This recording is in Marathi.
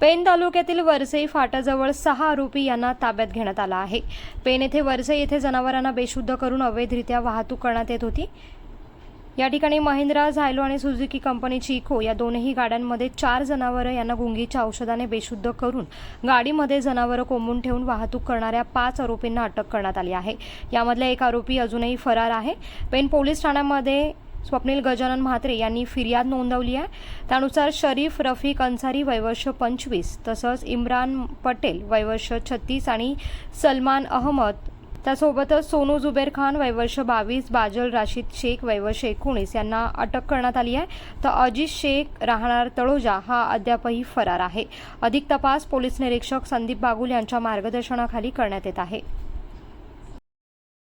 पेन तालुक्यातील वरसई फाटाजवळ सहा आरोपी यांना ताब्यात घेण्यात आला आहे. पेन येथे वरसई येथे जनावरांना बेशुद्ध करून अवैधरित्या वाहतूक करण्यात येत होती. या ठिकाणी महिंद्रा झायलो आणि सुझुकी कंपनीची इको या दोनही गाड्यांमध्ये चार जनावरं यांना गुंगीच्या औषधाने बेशुद्ध करून गाडीमध्ये जनावरं कोंबून ठेवून वाहतूक करणाऱ्या पाच आरोपींना अटक करण्यात आली आहे. यामधला एक आरोपी अजूनही फरार आहे. पेन पोलीस ठाण्यामध्ये स्वप्नील गजानन म्हात्रे यांनी फिर्याद नोंदवली आहे. त्यानुसार शरीफ रफिक अन्सारी वयवर्ष पंचवीस तसंच इम्रान पटेल वयवर्ष छत्तीस आणि सलमान अहमद. त्यासोबतच सोनू जुबेर खान वयवर्ष बावीस बाजल राशीद शेख वयवर्ष एकोणीस यांना अटक करण्यात आली आहे. तर अजित शेख राहणार तळोजा हा अद्यापही फरार आहे. अधिक तपास पोलीस निरीक्षक संदीप बागुल यांच्या मार्गदर्शनाखाली करण्यात येत आहे.